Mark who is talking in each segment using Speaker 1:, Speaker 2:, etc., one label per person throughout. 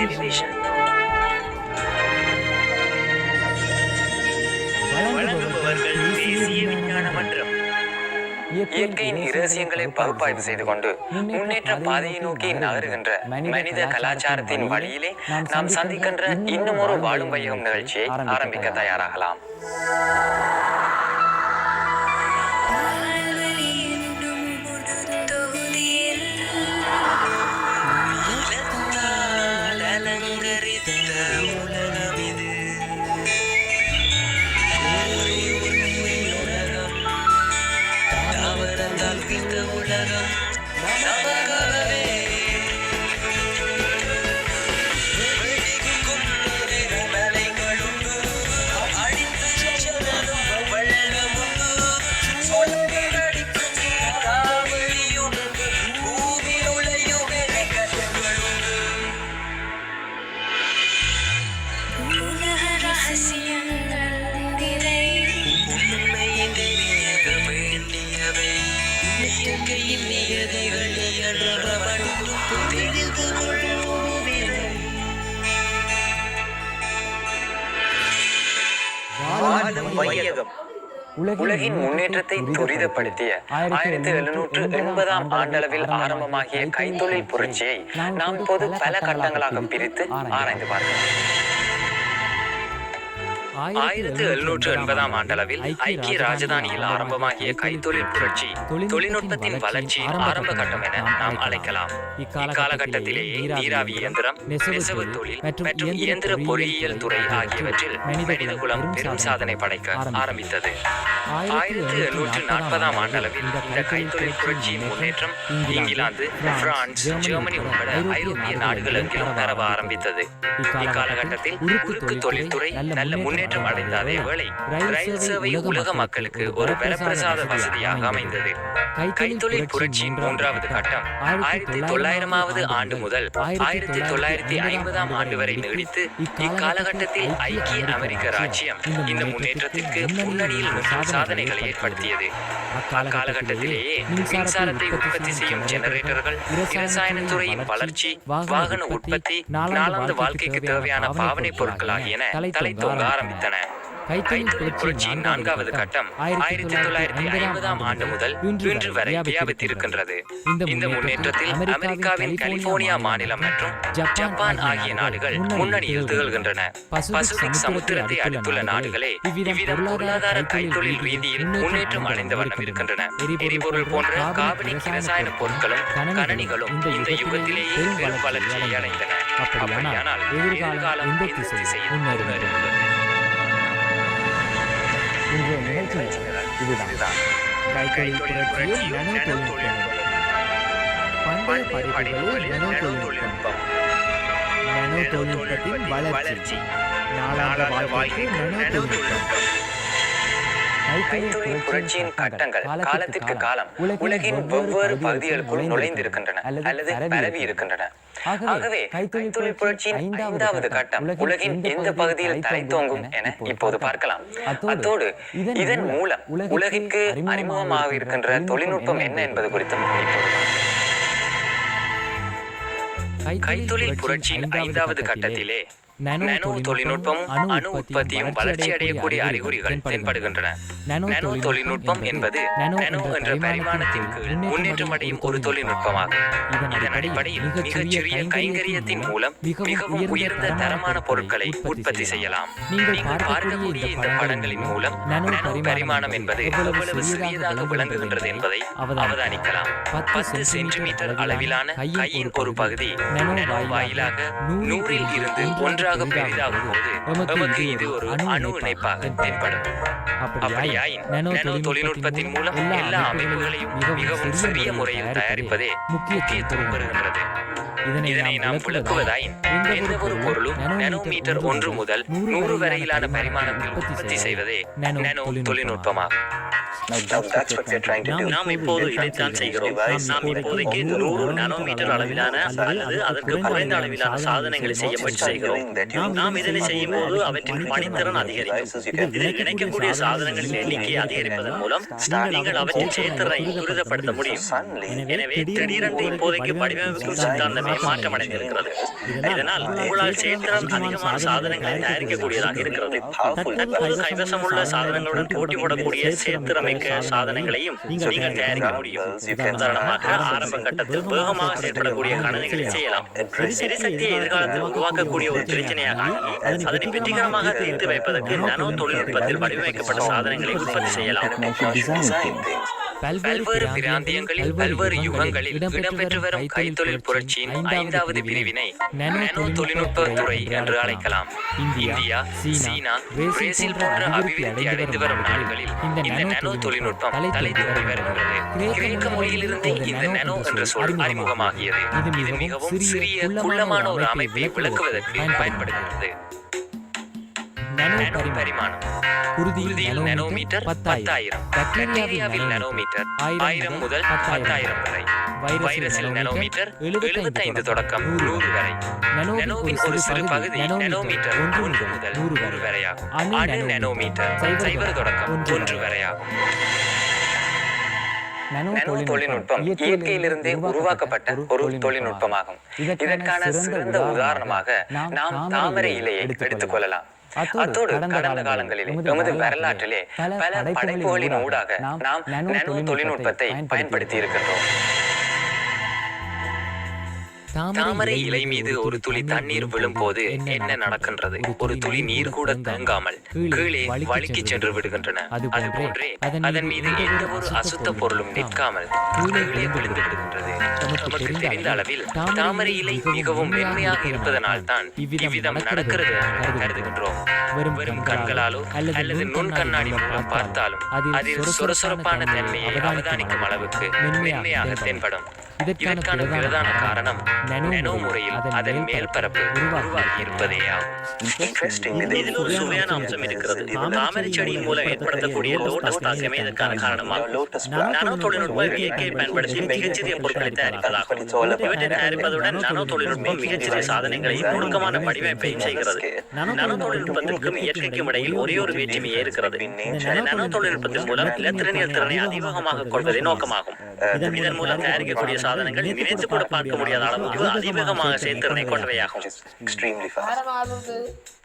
Speaker 1: Television வழங்குபவர்கள் தேசிய விஞ்ஞான மன்றம். இயற்கையின் இரகசியங்களை பகுப்பாய்வு செய்து கொண்டு முன்னேற்ற பாதையை நோக்கி நகருகின்ற மனித கலாச்சாரத்தின் வழியிலே நாம் சந்திக்கின்ற இன்னும் ஒரு வாழும் வையகம் நிகழ்ச்சியை ஆரம்பிக்க தயாராகலாம். வையகம். உலகின் முன்னேற்றத்தை துரிதப்படுத்திய ஆயிரத்தி எழுநூற்று எண்பதாம் ஆண்டளவில் ஆரம்பமாகிய கைத்தொழில் புரட்சியை நாம் இப்போது பல கட்டங்களாக பிரித்து ஆராய்ந்து பார்க்கலாம். ஆயிரத்தி எழுநூற்று எண்பதாம் ஆண்டளவில் ஐக்கிய ராஜதானியில் ஆரம்பமாகிய கைத்தொழில் புரட்சி தொழில்நுட்பத்தின் வளர்ச்சியின் ஆரம்ப கட்டம் என நாம் அழைக்கலாம். இக்காலகட்டத்திலேயே நீராவி இயந்திரம் நெசவு தொழில் மற்றும் இயந்திர பொறியியல் துறை ஆகியவற்றில் மனிதகுலம் பெரும் சாதனை படைக்க ஆரம்பித்தது. ஆயிரத்தி எழுநூற்று நாற்பதாம் ஆண்டளவில் இந்த கைத்தொழில் புரட்சியின் முன்னேற்றம் இங்கிலாந்து பிரான்ஸ் ஜெர்மனி உட்பட ஐரோப்பிய நாடுகள் எங்கிலும் பரவ ஆரம்பித்தது. இக்காலகட்டத்தில் உருக்கு தொழில்துறை நல்ல முன்னேற்றம் அடைந்த அதே வேளை ரயில் சேவை உலக மக்களுக்கு ஒரு வரப்பிரசாத வசதியாக அமைந்தது. கைத்தொழில் புரட்சியின் மூன்றாவது கட்டம். ஆயிரத்தி தொள்ளாயிரமாவது ஆண்டு முதல் ஆயிரத்தி தொள்ளாயிரத்தி ஐம்பதாம் ஆண்டு வரை நீடித்து இக்காலகட்டத்தில் ஐக்கிய அமெரிக்க ராஜ்யம் இந்த முன்னேற்றத்திற்கு முன்னணியில் நின்று சாதனைகளை ஏற்படுத்தியது. அக்காலகட்டத்திலேயே மின்சாரத்தை உற்பத்தி செய்யும் ஜெனரேட்டர்கள் இரசாயன துறையின் வளர்ச்சி வாகன உற்பத்தி நாளாந்த வாழ்க்கைக்கு தேவையான பாவனை பொருட்கள் ஆகியன தலைத்தோங்க ஆரம்பித்தன புரட்சியின் நான்காவது கட்டம் ஆயிரத்தி தொள்ளாயிரத்தி ஐம்பதாம் ஆண்டு முதல் இன்று வரை வியாபித்திருக்கின்றது. இந்த முன்னேற்றத்தில் அமெரிக்காவின் கலிபோர்னியா மாநிலம் மற்றும் ஜப்பான் ஆகிய நாடுகள் முன்னணியில் திகழ்கின்றன பசிபிக் சமுத்திரத்தை அடுத்துள்ள நாடுகளே இவ்விதம் பொருளாதார கைத்தொழில் ரீதியில் முன்னேற்றம் அடைந்த வண்ணம் இருக்கின்றன எரிபொருள் போன்ற காபனிக் இரசாயன பொருட்களும் கணனிகளும் இந்த யுகத்திலேயே பெரும் வளர்ச்சியை அடைந்தன அப்படியானால் எதிர்காலம் திசையில் முன்னேறுகிறது
Speaker 2: இன்றைய இதுதான். கைத்தொழில் புரட்சியில் நனோ தொழில்நுட்பம். பண்டைய படைப்புகளில் நனோ தொழில்நுட்பம். நனோ தொழில்நுட்பத்தின் வளர்ச்சி. நாளாக வாழ்வாய்க்கு நனோ தொழில்நுட்பம்.
Speaker 1: கைத்தொழில் புரட்சியின் கட்டங்கள். காலத்திற்கு காலம். உலகின் வெவ்வேறு பகுதிகளுக்குள் நுழைந்திருக்கின்றன. அல்லது பரவி இருக்கின்றன ஆகவே கைத்தொழில் புரட்சியின் ஐந்தாவது கட்டம். உலகின் எந்த பகுதியில் தலைத்தோங்கும் என இப்போது பார்க்கலாம். அத்தோடு இதன் மூலம் உலகிற்கு அறிமுகமாக இருக்கின்ற தொழில்நுட்பம் என்ன என்பது குறித்தும் இப்போது கைத்தொழில் புரட்சியின் ஐந்தாவது கட்டத்திலே நானோ தொழில்நுட்பம் அணு உற்பத்தியும் வளர்ச்சி அடையக்கூடிய அறிகுறிகள் தென்படுகின்றன. நானோ தொழில்நுட்பம் என்பது நானோ என்ற பரிமாணத்தின் கீழ் முன்னேற்றம் அடையும் ஒரு தொழில்நுட்பமாகும். இதன் அடிப்படையில் மிகச்சிறிய கைங்கரியத்தின் மூலம் மிகவும் உயர்ந்த தரமான பொருட்களை உற்பத்தி செய்யலாம். நீங்கள் பார்க்கக்கூடிய இந்த படங்களின் மூலம் நானோ பரிமாணம் என்பது எவ்வளவு சிறியதாக விளங்குகின்றது என்பதை அவதானிக்கலாம். பத்து சென்டிமீட்டர் அளவிலான கையின் ஒரு பகுதி. நானோ வாயிலாக நூறில் இருந்து ஒன்றாக பெரிதாகும் போது நமக்கு இது ஒரு அணு இணைப்பாக தென்படும். அப்படியாயின் நானோ தொழில்நுட்பத்தின் மூலம் எல்லா அமைப்புகளையும் மிகவும் சிறிய முறையில் தயாரிப்பதே முக்கியத்துவம் பெறுகின்றது இதனை நாம் விளக்குவதாயின் எந்த ஒரு பொருளும் நானோமீட்டர் ஒன்று முதல் நூறு வரையிலான பரிமாணத்தில் உற்பத்தி செய்வதே நானோ தொழில்நுட்பமாகும்.
Speaker 3: நாம் இப்போது இதைத்தான் செய்கிறோம். நாம் இப்போதைக்கு நூறு நானோமீட்டர் அளவிலான அல்லது அதற்கு குறைந்த அளவிலான சாதனங்களை செய்ய முயற்சி செய்கிறோம். நாம் இதனை செய்யும் போது அவற்றின் பணித்திறன் அதிகரிக்கும். இதில் இணைக்கக்கூடிய சாதனங்களின் எண்ணிக்கையை அதிகரிப்பதன் மூலம் நீங்கள் அவற்றின் செயல்திறனை துரிதப்படுத்த முடியும். எனவே திடீரென்று இப்போதைக்கு வடிவமைப்பு சித்தாந்தமே மாற்றமடைந்திருக்கிறது. இதனால் உங்களால் செயல்திறன் அதிகமான சாதனங்களை தயாரிக்கக்கூடியதாக இருக்கிறது. தற்போது கைவசம் உள்ள சாதனங்களுடன் போட்டி போடக்கூடிய செயற்திறமிக்க சாதனங்களையும் நீங்கள் தயாரிக்க முடியும். உதாரணமாக ஆரம்ப கட்டத்தில் வேகமாக செயல்படக்கூடிய கணனிகளை செய்யலாம். எரிசக்தியை எதிர்காலத்தில் உருவாக்கக்கூடிய ஒரு பிரச்சனையாக அதனை வெற்றிகரமாக தீர்த்து வைப்பதற்கு நானோ தொழில்நுட்பத்தில் வடிவமைக்கப்பட்ட சாதனங்களை உற்பத்தி செய்யலாம்.
Speaker 1: பல்வேறு பிராந்தியங்களில் பல்வேறு யுகங்களில் இடம்பெற்று வரும் கைத்தொழில் புரட்சியின் ஐந்தாவது பிரிவினை நானோ தொழில்நுட்ப துறை என்று அழைக்கலாம். இந்தியா சீனா பிரேசில் போன்ற அபிவிருத்தி அடைந்து வரும் நாடுகளில் இந்த நானோ தொழில்நுட்பம் தலை தூக்கி வருகின்றது கிரேக்க மொழியிலிருந்து இந்த நானோ என்ற சொல் அறிமுகமாகியது இது மிகவும் சிறிய குள்ளமான ஒரு அமைப்பை விளக்குவதற்கு பயன்படுகிறது. நானோ பரிமாணம் குருதியில் நானோமீட்டர் பத்தாயிரம். பாக்டீரியாவில் நானோமீட்டர் ஆயிரம் முதல் பத்தாயிரம் வரை. வைரஸில் நானோமீட்டர் எழுபத்தைந்து தொடக்கம். நூறு. வரை. நானோவின் ஒரு சிறு பகுதி நானோமீட்டர் ஒன்று முதல் நூறு வரை. ஆகும் அணு நானோமீட்டர். சைபர் தொடக்கம். ஒன்று வரை ஆகும் நானோ தொழில்நுட்பம். இயற்கையிலிருந்தே உருவாக்கப்பட்ட ஒரு தொழில்நுட்பமாகும். இதற்கான சிறந்த உதாரணமாக நாம் தாமரை இலையை எடுத்துக் கொள்ளலாம் அத்தோடு கடந்த காலங்களிலே எமது வரலாற்றிலே பல படைப்புகளின் ஊடாக நாம் நானோ தொழில்நுட்பத்தை பயன்படுத்தி இருக்கின்றோம் தாமரை இலை மீது ஒரு துளி தண்ணீர் விழும்போது என்ன நடக்கின்றது? ஒரு துளி நீர் கூட தங்காமல் கீழே வழுக்கி சென்று விடுகின்றன. அதுபோன்றே அதன் மீது எந்த ஒரு அசுத்த பொருளும் நிற்காமல் கீழே விழுந்து விடுகின்றது. நமக்கு தெரிந்த அளவில் தாமரை இலை மிகவும் மென்மையாக இருப்பதனால் தான் இவ்விதம் நடக்கிறது என்று கருதுகின்றோம். வெறும் கண்களாலோ அல்லது நுண் கண்ணாடி மூலம் பார்த்தாலும் அதில் சொரசொரப்பான தன்மையை அவதானிக்கும் அளவுக்கு மென்மையாக தென்படும். இதற்கான பிரதான காரணம் நானோ முறையில் அதன் மேல் பரப்பு உருவாகி இருப்பதே ஆகும்
Speaker 3: இதில் ஒரு சுவையான அம்சம் இருக்கிறது. தாமரை செடியின் மூலம் ஏற்படுத்தக்கூடிய லோட்டஸ் தாக்கமே இதற்கான காரணமாகும் நானோ தொழில்நுட்பம் இயற்கையை பயன்படுத்தி மிகச்சிறிய பொருட்களை தயாரிப்பதாகும் இவற்றை தயாரிப்பதுடன் நானோ தொழில்நுட்பம் மிகச்சிறிய சாதனங்களையும் நுணுக்கமான வடிவமைப்பையும் செய்கிறது நானோ தொழில்நுட்பத்திற்கும் இயற்கைக்கும் இடையில் ஒரே ஒரு வேற்றுமையே இருக்கிறது. நானோ தொழில்நுட்பத்தின் மூலம் இலத்திரனியல் திறனை அதிவேகமாக கொள்வதே நோக்கமாகும் இதன் மூலம் தயாரிக்கக்கூடிய சாதனங்கள் நினைத்து கூட பார்க்க முடியாத அளவுக்கு அதிவேகமாக செயல்திறனை கொண்டவையாகும்.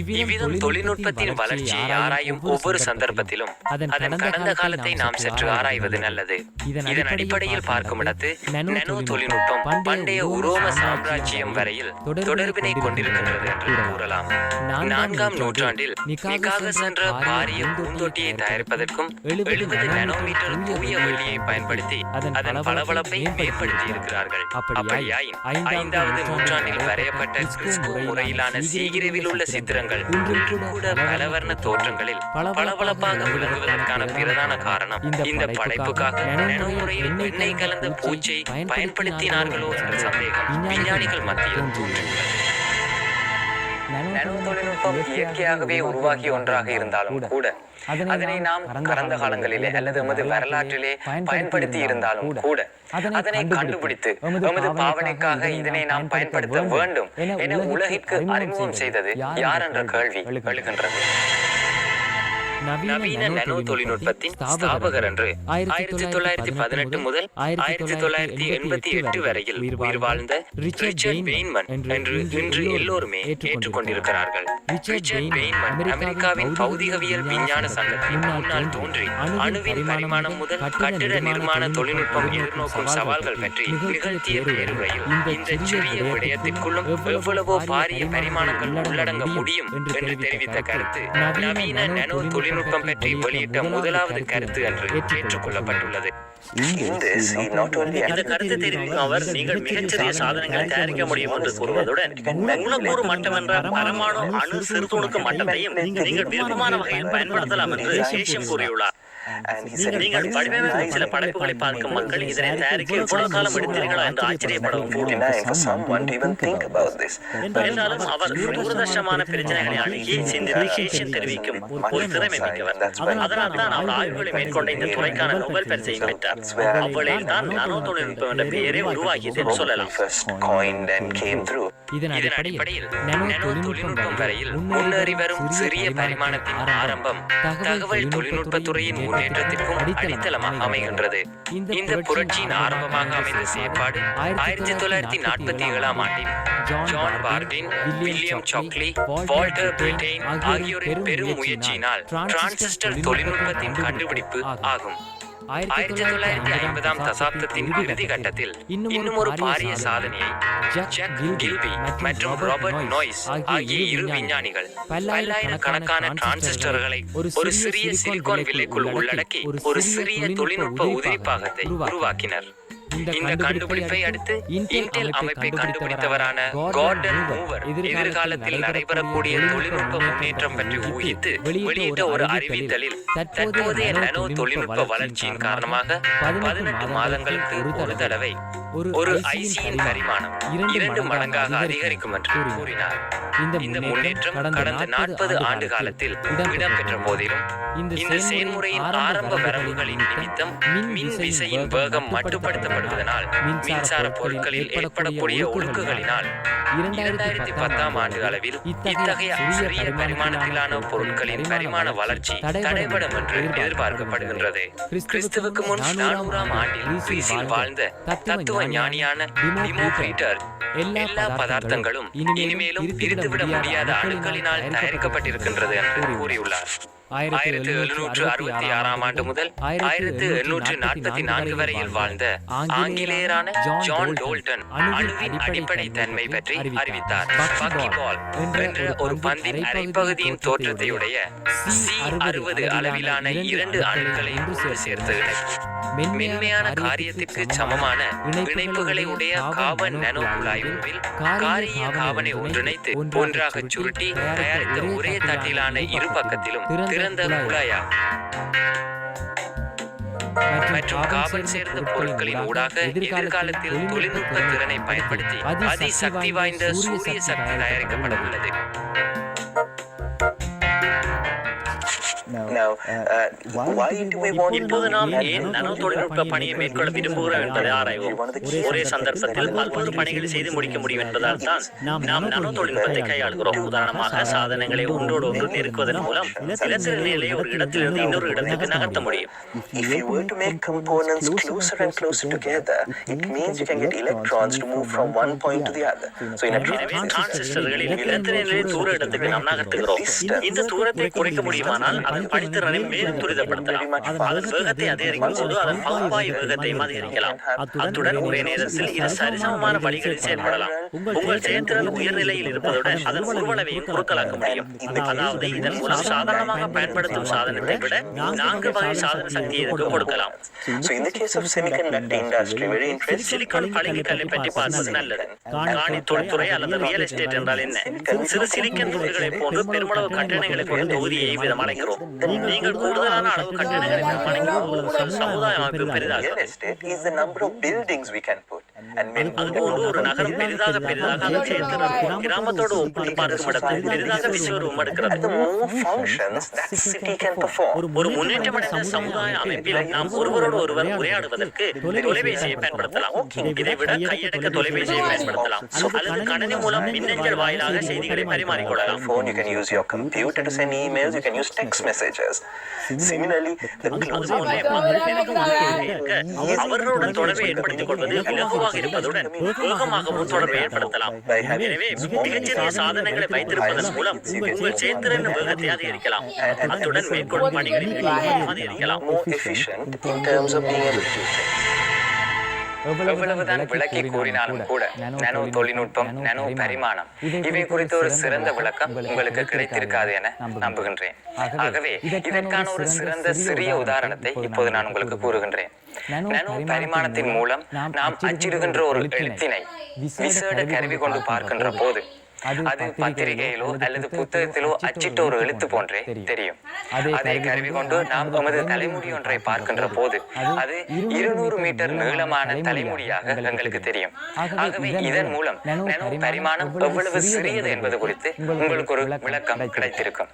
Speaker 1: இவ்விதம் தொழில்நுட்பத்தின் வளர்ச்சியை ஆராயும் ஒவ்வொரு சந்தர்ப்பத்திலும் அதன் கடந்த காலத்தை நாம் சற்று ஆராய்வது நல்லது. இதன் அடிப்படையில் பார்க்கும் இடத்து நானோ தொழில்நுட்பம் பண்டைய உரோம சாம்ராஜ்யம் வரையில் தொடர்பினை கொண்டிருக்கின்றது என்று கூறலாம். நான்காம் நூற்றாண்டில் நிக்காக சென்ற பாரிய பூந்தொட்டியை தயாரிப்பதற்கும் எழுபது நானோமீட்டர் தூய வெள்ளியை பயன்படுத்தி அதன் பளபளப்பை மேம்படுத்தி இருக்கிறார்கள் அப்படியாயின் ஐந்தாவது நூற்றாண்டில் வரையப்பட்ட கிறிஸ்து முறையிலான சீகிரவில் உள்ள சித்திரங்கள். கூட பலவர்ண தோற்றங்களில் பளபளப்பாக விளங்குவதற்கான பிரதான காரணம். இந்த படைப்புக்காக நானோ முறையில் எண்ணெய் கலந்த பூச்சை பயன்படுத்தினார்களோ என்ற சந்தேகம் விஞ்ஞானிகள் மத்தியில் தோன்றியுள்ளது நானோ தொழில்நுட்பம் இயற்கையாகவே உருவாகிய ஒன்றாக இருந்தாலும் கூட அதனை நாம் கடந்த காலங்களிலே அல்லது எமது வரலாற்றிலே பயன்படுத்தி இருந்தாலும் கூட அதனை கண்டுபிடித்து எமது பாவனைக்காக இதனை நாம் பயன்படுத்த வேண்டும் என உலகிற்கு அறிமுகம் செய்தது யார் என்ற கேள்வி எழுகின்றது. நவீன நானோ தொழில்நுட்பத்தின் ஸ்தாபகர் என்று ஆயிரத்தி தொள்ளாயிரத்தி பதினெட்டு முதல் ஆயிரத்தி தொள்ளாயிரத்தி எண்பத்தி எட்டு வரையில் உயிர் வாழ்ந்த ரிச்சர்ட் வெயின்மன் என்று இன்று எல்லோருமே ஏற்றுக்கொண்டிருக்கிறார்கள். ரிச்சர்ட் வெயின்மன் அமெரிக்காவின் பௌதிகவியல் விஞ்ஞான சங்கத்தின் முன்னால் தோன்றி அணுவின் பரிமாணம் முதல் கட்டிட நிர்மாண தொழில்நுட்பம் எதிர்நோக்கும் சவால்கள் பற்றி நிகழ்த்திய பேருரையில் இந்த சிறிய விடயத்திற்குள்ளும் எவ்வளவோ பாரிய பரிமாணங்கள் உள்ளடங்க முடியும் என்று தெரிவித்த கருத்து நவீன நானோ தொழில்நுட்பம் பற்றி வெளியிட்ட முதலாவது கருத்து என்று ஏற்றுக்கொள்ளப்பட்டுள்ளது.
Speaker 3: இந்த கருத்தை தெரிவிக்கும் அவர் நீங்கள் மிகச்சிறிய சாதனங்களை தயாரிக்க முடியும் என்று கூறுவதுடன் மூலக்கூறு மட்டம் என்ற பரமாணு அணு சிறுதுணுக்கு மட்டத்தையும் நீங்கள் விருப்பமான வகையில் பயன்படுத்தலாம் என்று சேஷம் கூறியுள்ளார். நீங்கள் வடிவமைக்கும் சில படைப்புகளை பார்க்கும் மக்கள் இதனை தயாரிக்க இவ்வளவு காலம் எடுத்தீர்களா என்று ஆச்சரியப்படவும் கூடும்
Speaker 4: 59 for someone to even think about this.
Speaker 3: என்றாலும் அவர் தூரதர்ஷமான பிரச்சனைகளை அணுகி சிந்தித்து தெரிவிக்கும் ஒரு திறமை மிக்கவர். அதனால் தான் அவர் ஆய்வுகளை மேற்கொண்ட இந்த துறைக்கான நோபல் பரிசையும் பெற்றார். அவ்வளையில் தான் நானோ தொழில்நுட்பம் என்ற பெயரே உருவாகியது என்று சொல்லலாம்.
Speaker 2: இதன் அடிப்படையில் நானோ
Speaker 1: தொழில்நுட்பம் வரையில் முன்னேறி வரும் சிறிய பரிமாணத்தின் ஆரம்பம். தகவல் தொழில்நுட்பத் துறையின் முன்னேற்றத்திற்கும் அடித்தளமாக அமைகின்றது. இந்த புரட்சியின் ஆரம்பமாக அமைந்த செயற்பாடு ஆயிரத்தி தொள்ளாயிரத்தி நாற்பத்தி ஏழாம் ஆண்டில் John Bardeen William Shockley Walter Brattain ஆகியோரின் பெரும் முயற்சியினால் டிரான்சிஸ்டர் தொழில்நுட்பத்தின் கண்டுபிடிப்பு ஆகும். ஆயிரத்தி தொள்ளாயிரத்தி ஐம்பதாம் தசாப்தத்தின் இறுதி கட்டத்தில் இன்னும் ஒரு பாரிய சாதனையை ஜாக் கில்பி மற்றும் ராபர்ட் நோய்ஸ் ஆகிய இரு விஞ்ஞானிகள் பல்லாயிரக்கணக்கான டிரான்சிஸ்டர்களை ஒரு சிறிய சிலிகான் உள்ளடக்கி ஒரு சிறிய தொழில்நுட்ப உதிரிப்பாகத்தை உருவாக்கினர். இந்த கண்டுபிடிப்பை அடுத்து இன்டெல் அமைப்பை கண்டுபிடித்தவரான கார்டன் மூவர் எதிர்காலத்தில் நடைபெறக்கூடிய தொழில்நுட்ப முன்னேற்றம் பற்றி ஊகித்து வெளியிட்ட ஒரு அறிவித்தலில் தற்போதைய நானோ தொழில்நுட்ப வளர்ச்சியின் காரணமாக பதினெட்டு மாதங்களுக்கு ஒரு தடவை ஒரு ஐசியின் பரிமாணம் இரண்டு மடங்காக அதிகரிக்கும் என்று கூறினார். இந்த முன்னேற்றம் கடந்த நாற்பது ஆண்டு காலத்தில் இடம்பெற்ற போதிலும் இந்த செயல்முறையின் ஆரம்ப வரம்புகளின் நிமித்தம் மின் விசையின் வேகம் மட்டுப்படுத்தப்படுவதனால் மின்சார பொருட்களில் ஏற்படக்கூடிய ஒழுக்குகளினால் இரண்டாயிரத்தி பத்தாம் ஆண்டு அளவில் இத்தகைய சிறிய பரிமாணத்திலான பொருட்களின் பரிமாண வளர்ச்சி தடைபடும் என்று எதிர்பார்க்கப்படுகின்றது. கிறிஸ்துவுக்கு முன் நானூறாம் ஆண்டில் வாழ்ந்த தத்துவ ஞானியான டிமோக்ரீட்டர் எல்லா பதார்த்தங்களும் இனிமேலும் பிரித்துவிட முடியாத அணுக்களினால் தயாரிக்கப்பட்டிருக்கின்றது என்று கூறியுள்ளார். ஆயிரத்தி எழுநூற்று அறுபத்தி ஆறாம் ஆண்டு முதல் ஆயிரத்தி எண்ணூற்று நாற்பத்தி நான்கு வரையில் வாழ்ந்த ஆங்கிலேயரான ஜான் டோல்டன் அணுவின் அடிப்படை தன்மை பற்றி அறிவித்தார். என்ற ஒரு பந்தின் அரைப்பகுதியின் தோற்றத்தையுடைய சி அறுபது அளவிலான இரண்டு அணுக்களை ஒன்று மென்மையான காரியத்திற்கு சமமான இணைப்புகளை உடைய காபன் நானோ குழாய்வில் காரிய காபனை ஒன்றிணைத்து ஒன்றாக சுருட்டி தயாரித்த ஒரே தட்டிலான இரு பக்கத்திலும் திறந்த குழாயா? மற்றும் காபன் சேர்ந்த பொருட்களின் ஊடாக எதிர்காலத்தில் தொழில்நுட்ப திறனை பயன்படுத்தி அதிசக்தி வாய்ந்த சூரிய சக்தி தயாரிக்கப்பட உள்ளது.
Speaker 4: Now, uh,
Speaker 3: இப்போது நாம்
Speaker 4: do
Speaker 3: ஏன் நானோ தொழில்நுட்ப பணியை மேற்கொள்ள விரும்புகிறோம் என்பதை ஆராய்வோம். ஒரே சந்தர்ப்பத்தில் பல்வேறு பணிகளை செய்து முடிக்க முடியும் என்பதால் தான் நாம் நானோ தொழில்நுட்பத்தை கையாளுகிறோம். உதாரணமாக சாதனங்களை ஒன்றோடு ஒன்று நெருக்குவதன் மூலம் இலத்திரநிலையை ஒரு இடத்திலிருந்து இன்னொரு இடத்துக்கு நகர்த்த முடியும்.
Speaker 4: If you were to make components closer and closer together, it means you can get electrons to move from one point to the other. So in a
Speaker 3: எனவே
Speaker 4: transistor,
Speaker 3: டிரான்சிஸ்டர்களில் இலத்திரநிலையை தூர இடத்துக்கு நாம் நகர்த்துகிறோம் இந்த தூரத்தை குறைக்க முடியுமானால் அதன் பணித்திறனை மேலும் துரிதப்படுத்தலாம். அதன் வேகத்தை அதிகரிக்கும் போது அதன் பகுப்பாய் வேகத்தையும் அதிகரிக்கலாம். அத்துடன் ஒரே நேரத்தில் இரு சரிசமமான வழிகளில் செயல்படலாம். உங்கள் செயல்திறன் உயர்நிலையில் இருப்பதுடன் அதன் உருவளவையும் குறுக்கலாக்க முடியும். அதாவது இதன் மூலம் சாதாரணமாக பயன்படுத்தும் சாதனத்தை விட நான்கு வகை சாதன சக்தியை இதற்கு கொடுக்கலாம். சிலிக்கான் பழகிக்கல்லை பற்றி பார்ப்பது நல்லது. காணி தொழில்துறை அல்லது ரியல் எஸ்டேட் என்றால் என்ன? சிறு சிலிக்கன் துண்டுகளை போன்று பெருமளவு கட்டணங்களை கொண்டு தொகுதியை விதம் அடைக்கிறோம் நீங்கள் கூடுதலான அளவு கட்டணங்களை விதமடைக்கும் உங்கள் ஒரு நகரம் பெரிதாக பெரிதாக அதன் செயல்திறன் கிராமத்தோடு ஒப்பிட்டு பார்க்கும் இடத்தில் பெரிதாக விஸ்வரூபம் எடுக்கிறது
Speaker 4: the more functions that city can perform.
Speaker 3: ஒரு முன்னேற்றமடைந்த சமுதாய அமைப்பில் நாம் ஒருவரோடு ஒருவர் உரையாடுவதற்கு தொலைபேசியை பயன்படுத்தலாம் இதை விட கையடக்க தொலைபேசியை பயன்படுத்தலாம் அல்லது கணினி மூலம் மின்னஞ்சல் வாயிலாக செய்திகளை பரிமாறிக்கொள்ளலாம்
Speaker 4: phone, you can use your computer to send emails, you can use text messages. Similarly, the closer
Speaker 3: அதுபோன்றே மக்கள் நெருக்கம் அருகே இருக்க அவர்களுடன் தொடர்பை ஏற்படுத்திக் கொள்வது இலகுவாக இருப்பதுடன் வேகமாகவும் தொடர்பை ஏற்படுத்தலாம். எனவே மிகச்சிறிய சாதனங்களை வைத்திருப்பதன் மூலம் உங்கள் செயல்திறன் வேகத்தை அதிகரிக்கலாம் அத்துடன் மேற்கொள்ளும் பணிகளின் அதிகரிக்கலாம்
Speaker 1: எவ்வளவுதான் விளக்கி கூறினாலும் கூட நானோ தொழில்நுட்பம் நானோ பரிமாணம் இவை குறித்த ஒரு சிறந்த விளக்கம் உங்களுக்கு கிடைத்திருக்காது என நம்புகின்றேன். ஆகவே இதற்கான ஒரு சிறந்த சிறிய உதாரணத்தை இப்போது நான் உங்களுக்கு கூறுகின்றேன். நானோ பரிமாணத்தின் மூலம் நாம் அச்சிடுகின்ற ஒரு எழுத்தினை விசேட கருவி கொண்டு பார்க்கின்ற போது
Speaker 5: அது பத்திரிகையிலோ அல்லது புத்தகத்திலோ அச்சிட்ட ஒரு எழுத்து போன்றே தெரியும். அதே கருவி கொண்டு நாம் எமது தலைமுடி ஒன்றை பார்க்கின்ற போது அது இருநூறு மீட்டர் நீளமான தலைமுடியாக எங்களுக்கு தெரியும். ஆகவே இதன் மூலம் நானோ பரிமாணம் எவ்வளவு சிறியது என்பது குறித்து உங்களுக்கு ஒரு விளக்கம் கிடைத்திருக்கும்.